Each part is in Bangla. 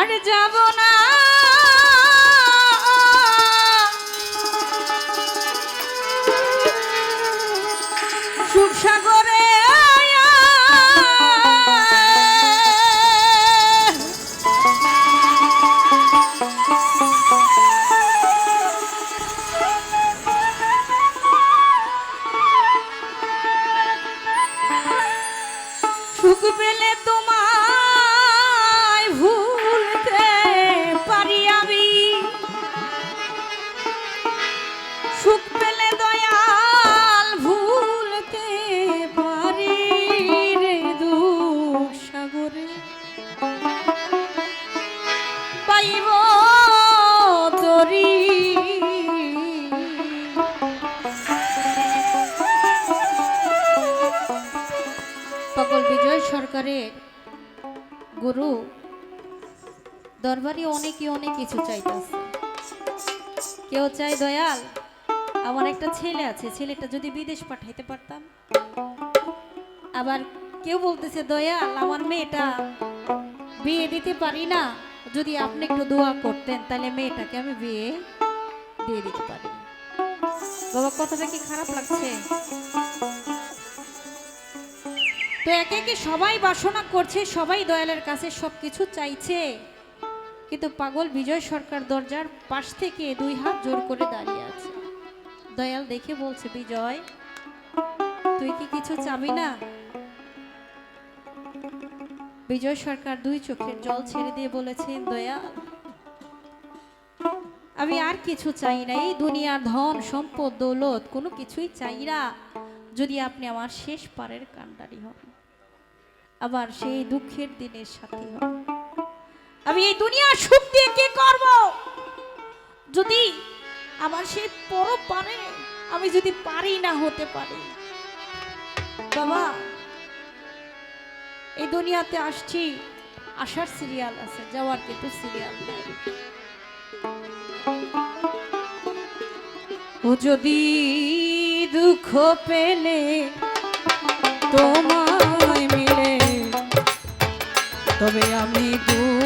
আর যাব না। সুখসাগরে সুখ পেলে তোমায় বিজয় গুরু, দরবারে অনেকে অনেক কিছু চাইতেছে। কেউ চাই দয়াল, আমার একটা ছেলে আছে, ছেলেটা যদি বিদেশ পাঠাইতে পারতাম? আবার কেউ বলতেছে, দয়াল, আমার মেয়েটা বিয়ে দিতে পারি না। যদি আপনি একটু দোয়া করতেন, তাহলে মেয়েটাকে আমি বিয়ে দিয়ে দিতে পারি। বাবা, কথাটা কি খারাপ লাগছে? তো একে একে সবাই বাসনা করছে, সবাই দয়ালের কাছে সব কিছু চাইছে। কিন্তু পাগল বিজয় সরকার দরজার পাশ থেকে দুই হাত জোর করে দাঁড়িয়ে আছে। দয়াল দেখে বলছে, বিজয়, তুই কি কিছু চাবি না? বিজয় সরকার দুই চোখের জল ছেড়ে দিয়ে বলেছেন দয়াল, আমি আর কিছু চাই না। এই দুনিয়ার ধন, সম্পদ, দৌলত, কোনো কিছুই চাই না। যদি আপনি আমার শেষ পারের কান্ডারি হন। আবার সেই দুঃখের দিনের সাথী আমি এই দুনিয়ার সুখ দিয়ে কি করব? যদি আমার সেই পর পারে আমি যদি পারি না হতে পারি। বাবা, এই দুনিয়াতে আসছি, আসার সিরিয়াল আছে, যাওয়ার কিন্তু সিরিয়াল ও যদি দুঃখ পেলে মিলে তবে আমি দুঃখ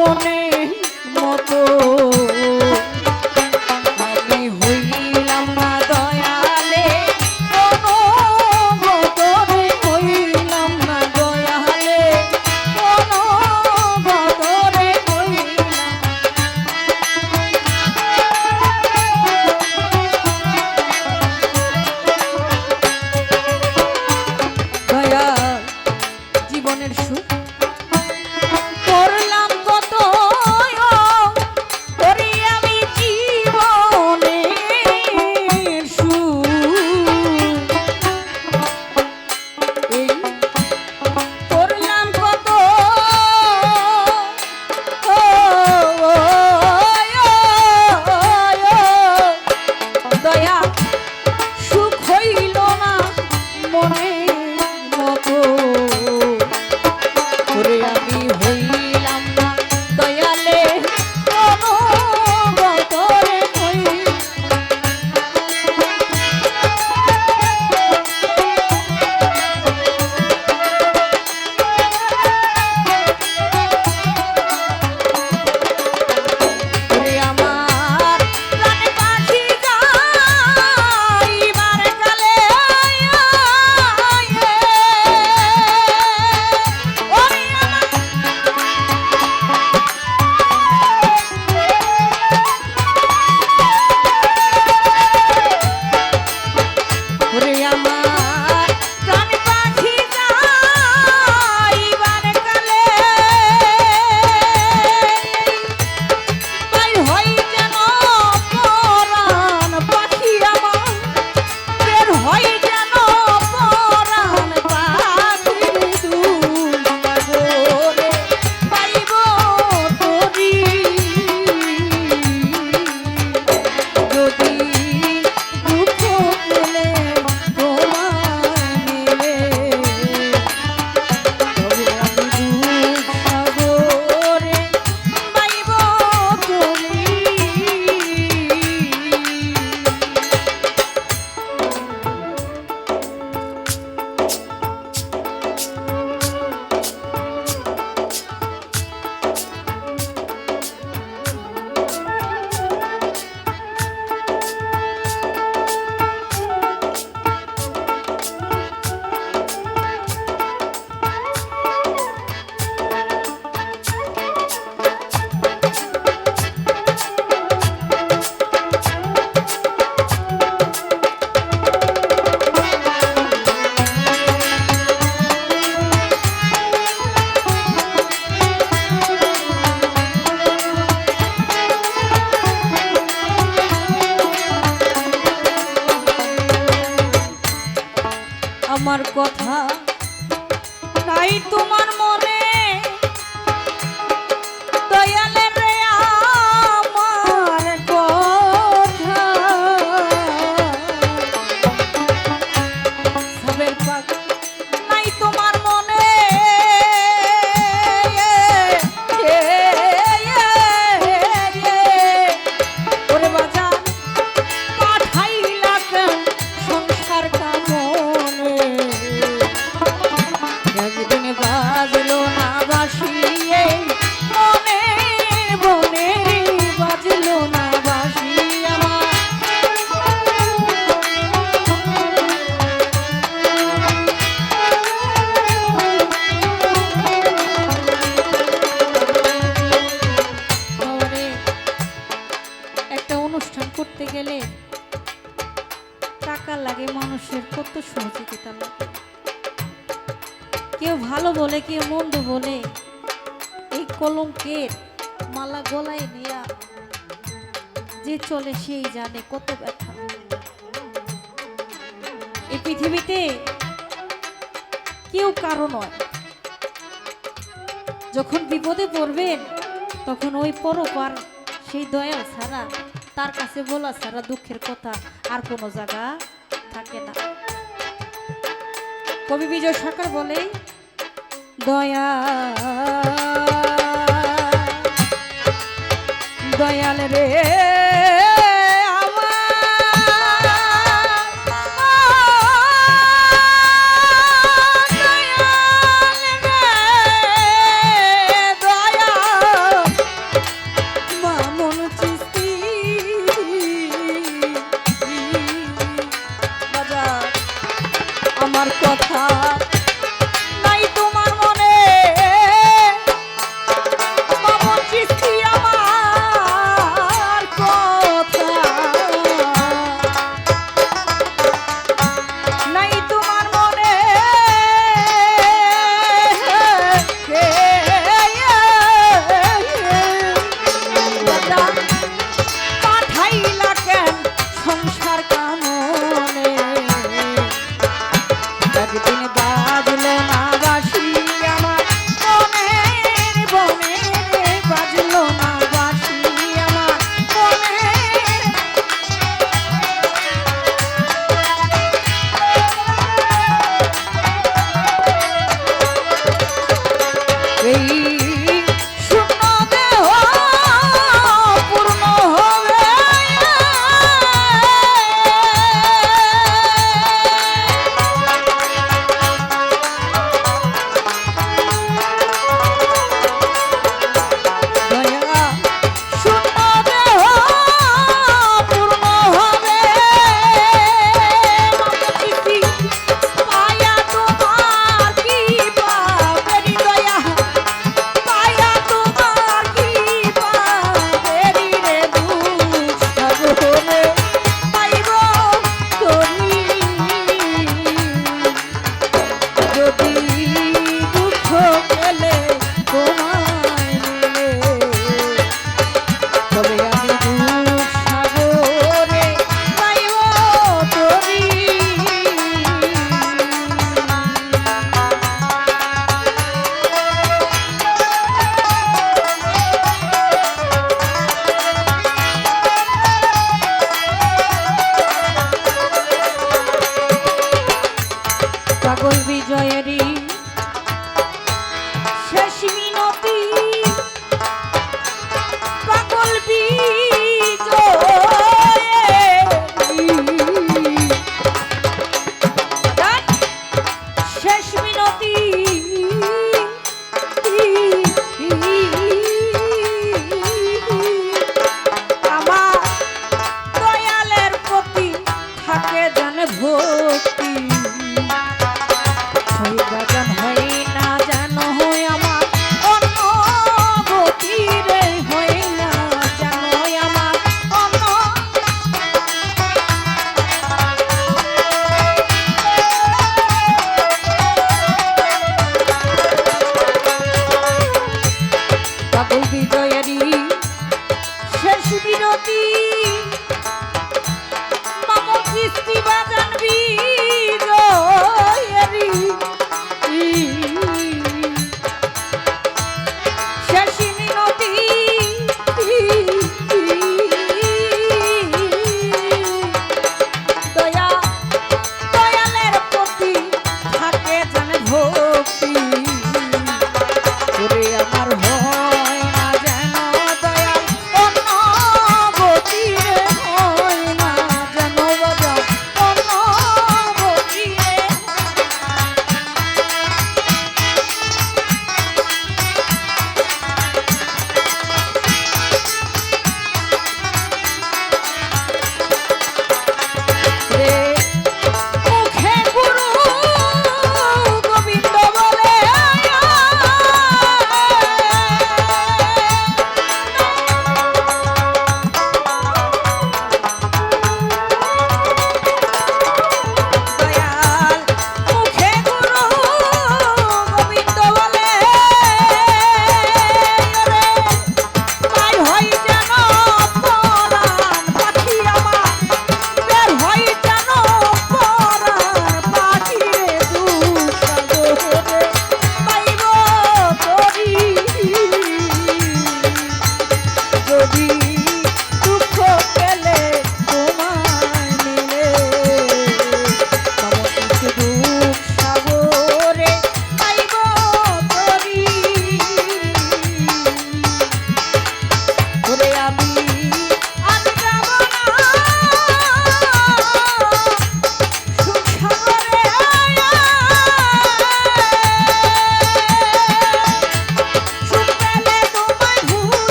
মনে মতো। আমি হইলাম না দয়ালে, কোনো বদরে দয়ালে, কোনো বদরে হইলাম দয়া, জীবনের সুখ সেই কত ব্যথা। এই পৃথিবীতে কেউ কারও নয়। যখন বিপদে পড়বেন, তখন ওই পরপার সেই দয়াল ছাড়া, তার কাছে বলা ছাড়া দুঃখের কথা আর কোনো জায়গা থাকে না। কবি বিজয় সরকার বলে দয়া দয়াল রে।